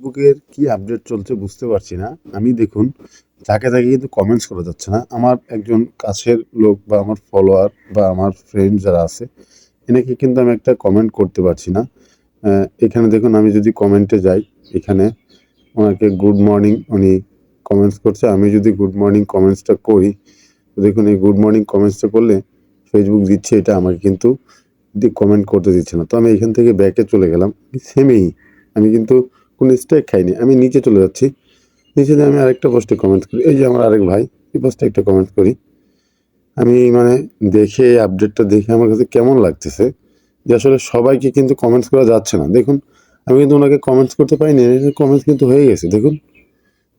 ফেসবুকের কি আপডেট চলছে বুঝতে পারছি না। আমি দেখুন যাকে তাকে কিন্তু কমেন্টস করা যাচ্ছে না। আমার একজন কাছের লোক বা আমার ফলোয়ার বা আমার ফ্রেন্ড যারা আছে, এনাকে কিন্তু আমি একটা কমেন্ট করতে পারছি না। এখানে দেখুন, আমি যদি কমেন্টে যাই, এখানে ওনাকে গুড মর্নিং উনি কমেন্টস করছে। আমি যদি গুড মর্নিং কমেন্টসটা করি, দেখুন, এই গুড মর্নিং কমেন্টসটা করলে ফেসবুক দিচ্ছে, এটা আমাকে কিন্তু কমেন্ট করতে দিচ্ছে না। তো আমি এখান থেকে ব্যাকে চলে গেলাম। সেমেই আমি কিন্তু কোনো স্ট্রাইক খাইনি। আমি নিচে চলে যাচ্ছি। নিচে আমি আরেকটা পোস্টে কমেন্ট করি। এই যে আমার আরেক ভাই, এই পোস্টে একটা কমেন্ট করি। আমি মানে দেখে এই আপডেটটা দেখে আমার কাছে কেমন লাগতেছে যে আসলে সবাইকে কিন্তু কমেন্টস করা যাচ্ছে না। দেখুন, আমি কিন্তু ওনাকে কমেন্টস করতে পারিনি। কমেন্টস কিন্তু হয়ে গেছে, দেখুন।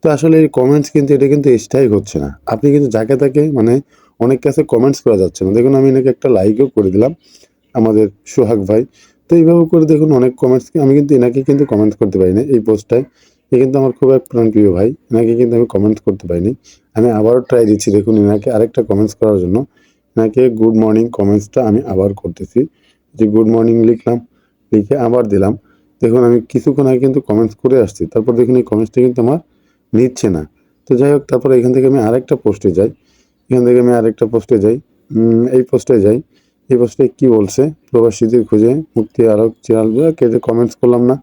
তো আসলে এই কমেন্টস কিন্তু, এটা কিন্তু স্ট্রাইক হচ্ছে না। আপনি কিন্তু যাকে তাকে মানে অনেক কাছে কমেন্টস করা যাচ্ছে না। দেখুন, আমি এনাকে একটা লাইকও করে দিলাম। আমাদের সোহাগ ভাই তো এইভাবে করে দেখুন অনেক কমেন্টস আমি কিন্তু এনাকে কিন্তু কমেন্ট করতে পারি না এই পোস্টটায় এ কিন্তু আমার খুব এক প্রিয় ভাই। এনাকে কিন্তু আমি কমেন্ট করতে পারিনি। আমি আবারও ট্রাই দিচ্ছি দেখুন এনাকে আরেকটা কমেন্টস করার জন্য। এনাকে গুড মর্নিং কমেন্টসটা আমি আবার করতেছি। যে গুড মর্নিং লিখলাম, লিখে আবার দিলাম। দেখুন আমি কিছুক্ষণ আগে কিন্তু কমেন্টস করে আসছি। তারপর দেখুন এই কমেন্টসটা কিন্তু আমার নিচ্ছে না। তো যাই হোক, তারপর এখান থেকে আমি আরেকটা পোস্টে যাই। এখান থেকে আমি আরেকটা পোস্টে যাই। এই পোস্টে যাই। এই পোস্টে কি বলছে? প্রবাসীদের খুঁজে মুক্তি আরও চিরাল কেটে কমেন্টস করলাম না,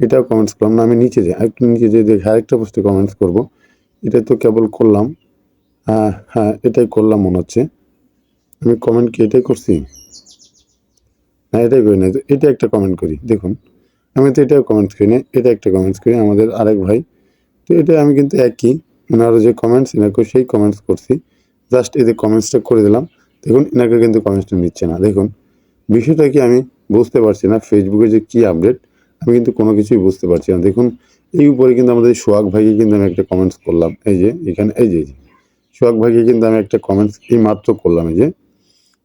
এটাও কমেন্টস করলাম না, আমি নিচে যাই একটু নিচে যেয়ে দেখে আরেকটা পোস্টে কমেন্টস করব। এটা তো কেবল করলাম। হ্যাঁ হ্যাঁ এটাই করলাম মনে হচ্ছে। আমি কমেন্ট কি এটাই করছি? না, এটাই করি না এটা একটা কমেন্ট করি, দেখুন। আমি তো এটাও কমেন্টস করি না এটা একটা কমেন্টস করি, আমাদের আরেক ভাই। তো এটা আমি কিন্তু একই ওনারও যে কমেন্টস এনাকেও সেই কমেন্টস করছি। জাস্ট এদের কমেন্টসটা করে দিলাম। দেখুন, এনাকে কিন্তু কমেন্টসটা নিচ্ছে না। দেখুন, বিষয়টা কি আমি বুঝতে পারছি না। ফেসবুকে যে কি আপডেট আমি কিন্তু কোনো কিছুই বুঝতে পারছি না। দেখুন, এই উপরে কিন্তু আমাদের সোহাগ ভাইকে কিন্তু আমি একটা কমেন্টস করলাম। এই যে, এখানে, এই যে সোহাগ ভাইকে কিন্তু আমি একটা কমেন্টস এই মাত্র করলাম। এই যে,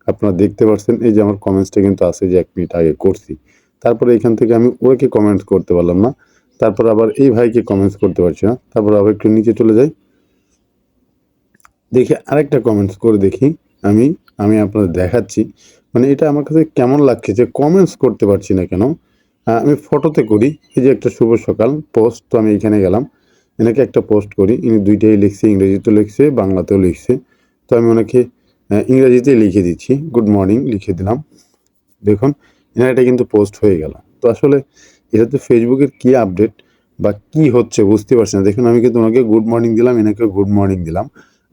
আপনারা দেখতে পাচ্ছেন এই যে আমার কমেন্টসটা কিন্তু আছে যে এক মিনিট আগে করছি। তারপরে এখান থেকে আমি ওকে কমেন্টস করতে পারলাম না। তারপর আবার এই ভাইকে কমেন্টস করতে পারছি না। তারপর আবার একটু নিচে চলে যাই। দেখি, আরেকটা কমেন্টস করে দেখি আমি। আমি আপনাদের দেখাচ্ছি। মানে এটা আমার কাছে কেমন লাগছে যে কমেন্টস করতে পারছি না কেন? আমি ফটোতে করি এই যে একটা শুভ সকাল পোস্ট তো আমি এখানে গেলাম। এনাকে একটা পোস্ট করি ইনি দুইটাই লিখছে ইংরেজিতেও লিখছে বাংলাতেও লিখছে। তো আমি ওনাকে আহ, ইংরেজিতেই লিখে দিচ্ছি। গুড মর্নিং লিখে দিলাম। দেখুন এনার এটা কিন্তু পোস্ট হয়ে গেল। তো আসলে এটা তো ফেসবুকের কী আপডেট বা কি হচ্ছে বুঝতে পারছি না। দেখুন আমি কিন্তু ওনাকে গুড মর্নিং দিলাম এনাকে গুড মর্নিং দিলাম।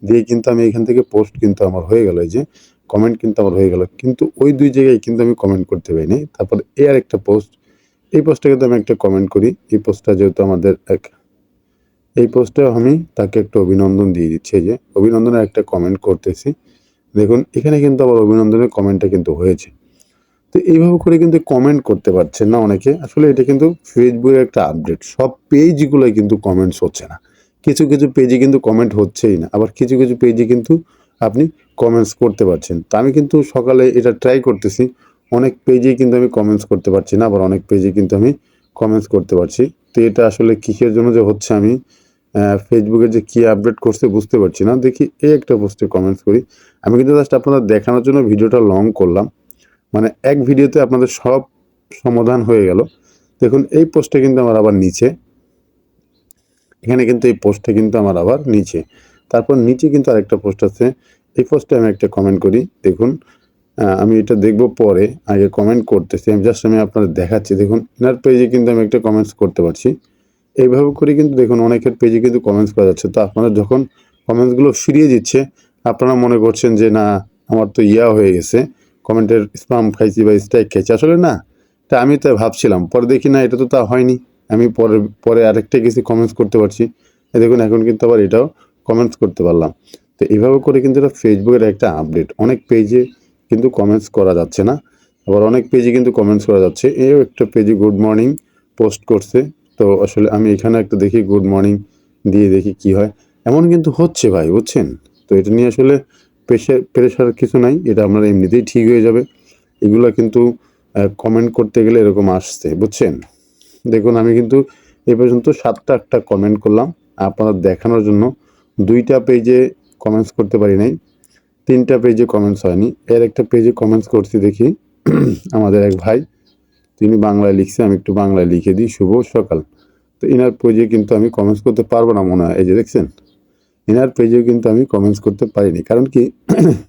দিয়ে কিন্তু আমি এখান থেকে পোস্ট কিন্তু আমার হয়ে গেল। যে কমেন্ট কিন্তু আমার হয়ে গেল। কিন্তু ওই দুই জায়গায় কিন্তু আমি কমেন্ট করতে পারিনি। তারপর এ আর একটা পোস্ট এই পোস্টটা কিন্তু আমি একটা কমেন্ট করি। এই পোস্টটা যেহেতু আমাদের এক, এই পোস্টে আমি তাকে একটা অভিনন্দন দিয়ে দিচ্ছি যে, অভিনন্দনের একটা কমেন্ট করতেছি। দেখুন, এখানে কিন্তু আবার অভিনন্দনের কমেন্টটা কিন্তু হয়েছে। তো এইভাবে করে কিন্তু কমেন্ট করতে পারছেন না অনেকে। আসলে এটা কিন্তু ফেসবুকের একটা আপডেট সব পেজগুলোয় কিন্তু কমেন্টস হচ্ছে না। কিছু কিছু পেজে কিন্তু কমেন্ট হচ্ছেই না। আবার কিছু কিছু পেজে কিন্তু আপনি কমেন্টস করতে পারছেন। তো আমি কিন্তু সকালে এটা ট্রাই করতেছি। অনেক পেজে কিন্তু আমি কমেন্টস করতে পারছি না, আবার অনেক পেজে কিন্তু আমি কমেন্টস করতে পারছি। তো এটা আসলে কিসের জন্য যে হচ্ছে আমি ফেসবুকে যে কী আপডেট করছে বুঝতে পারছি না। দেখি এই একটা পোস্টে কমেন্টস করি। আমি কিন্তু জাস্ট আপনাদের দেখানোর জন্য ভিডিওটা লং করলাম। মানে এক ভিডিওতে আপনাদের সব সমাধান হয়ে গেল। দেখুন, এই পোস্টে কিন্তু আমার আবার নিচে। এখানে কিন্তু এই পোস্টটা কিন্তু আমার আবার নিচে। তারপর নিচে কিন্তু আরেকটা পোস্ট আছে। এই পোস্টে আমি একটা কমেন্ট করি, দেখুন আমি এটা দেখব পরে, আগে কমেন্ট করতেছি, আমি জাস্ট আমি আপনাদের দেখাচ্ছি, দেখুন এনার পেজে কিন্তু আমি একটা কমেন্টস করতে পারছি। এইভাবে করে কিন্তু দেখুন, অনেকের পেজে কিন্তু কমেন্টস করা যাচ্ছে। তো আপনারা যখন কমেন্টসগুলো ফিরিয়ে দিচ্ছে, আপনারা মনে করছেন যে, না, আমার তো ইয়া হয়ে গেছে কমেন্টের স্পাম খাইছি বা স্ট্রাইক খাইছি। আসলে না, তা আমি তাই ভাবছিলাম, পরে দেখি, না, এটা তো তা হয়নি। আমি পরে পরে আরেকটা কিছু কমেন্টস করতে পারছি। দেখুন, এখন কিন্তু আবার এটাও কমেন্টস করতে পারলাম। তো এইভাবে করে কিন্তু এটা ফেসবুকের একটা আপডেট অনেক পেজে কিন্তু কমেন্টস করা যাচ্ছে না। আবার অনেক পেজে কিন্তু কমেন্টস করা যাচ্ছে। এও একটা পেজে গুড মর্নিং পোস্ট করছে। তো আসলে আমি এখানে একটা দেখি গুড মর্নিং দিয়ে দেখি কি হয়। এমন কিন্তু হচ্ছে ভাই, বুঝছেন? তো এটা নিয়ে আসলে প্রেশার প্রেশার কিছু নাই। এটা আপনার এমনিতেই ঠিক হয়ে যাবে। এগুলো কিন্তু কমেন্ট করতে গেলে এরকম আসছে, বুঝছেন? দেখুন, আমি কিন্তু এ পর্যন্ত সাতটা, আটটা কমেন্ট করলাম। আপনাদের দেখানোর জন্য দুইটা পেজে কমেন্টস করতে পারি নাই, তিনটা পেজে কমেন্টস হয়নি। এর একটা পেজে কমেন্টস করছি দেখি, আমাদের এক ভাই, তিনি বাংলায় লিখছে, আমি একটু বাংলায় লিখে দিই, শুভ সকাল। তো ইনার পেজে কিন্তু আমি কমেন্টস করতে পারব না মনে হয়, এই যে দেখছেন? ইনার পেজেও কিন্তু আমি কমেন্টস করতে পারিনি, কারণ কি?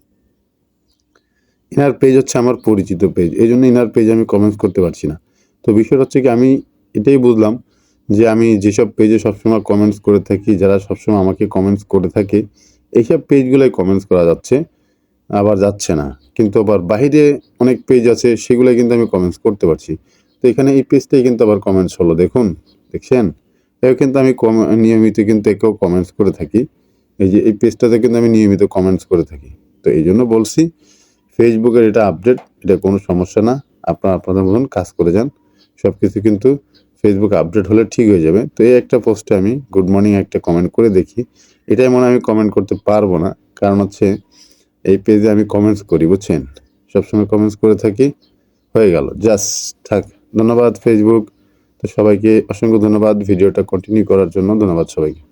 ইনার পেজ হচ্ছে আমার পরিচিত পেজ এই জন্য ইনার পেজে আমি কমেন্টস করতে পারছি না। তো বিষয়টা হচ্ছে কি, আমি এটাই বুঝলাম যে আমি যেসব পেজে সবসময় কমেন্টস করে থাকি, যারা সবসময় আমাকে কমেন্টস করে থাকে, এইসব পেজগুলোই কমেন্টস করা যাচ্ছে, আবার যাচ্ছে না। কিন্তু আবার বাইরে অনেক পেজ আছে সেগুলো কিন্তু আমি কমেন্টস করতে পারছি। তো এখানে এই পেজটাই কিন্তু আবার কমেন্টস হলো, দেখুন, দেখছেন? এও কিন্তু আমি নিয়মিত কিন্তু একেও কমেন্টস করে থাকি। এই যে এই পেজটাতে কিন্তু আমি নিয়মিত কমেন্টস করে থাকি। তো এই জন্য বলছি ফেসবুকের এটা আপডেট এটা কোনো সমস্যা না। আপনারা আপনাদের মতন কাজ করে যান। সব কিছু কিন্তু ফেসবুক আপডেট হলে ঠিক হয়ে যাবে। তো এই একটা পোস্টে আমি গুড মর্নিং একটা কমেন্ট করে দেখি। এটাই মনে আমি কমেন্ট করতে পারব না। কারণ হচ্ছে এই পেজে আমি কমেন্টস করি, বুঝছেন? সবসময় কমেন্টস করে থাকি। হয়ে গেল জাস্ট থাক। ধন্যবাদ ফেসবুক তো সবাইকে অসংখ্য ধন্যবাদ। ভিডিওটা কন্টিনিউ করার জন্য ধন্যবাদ সবাইকে।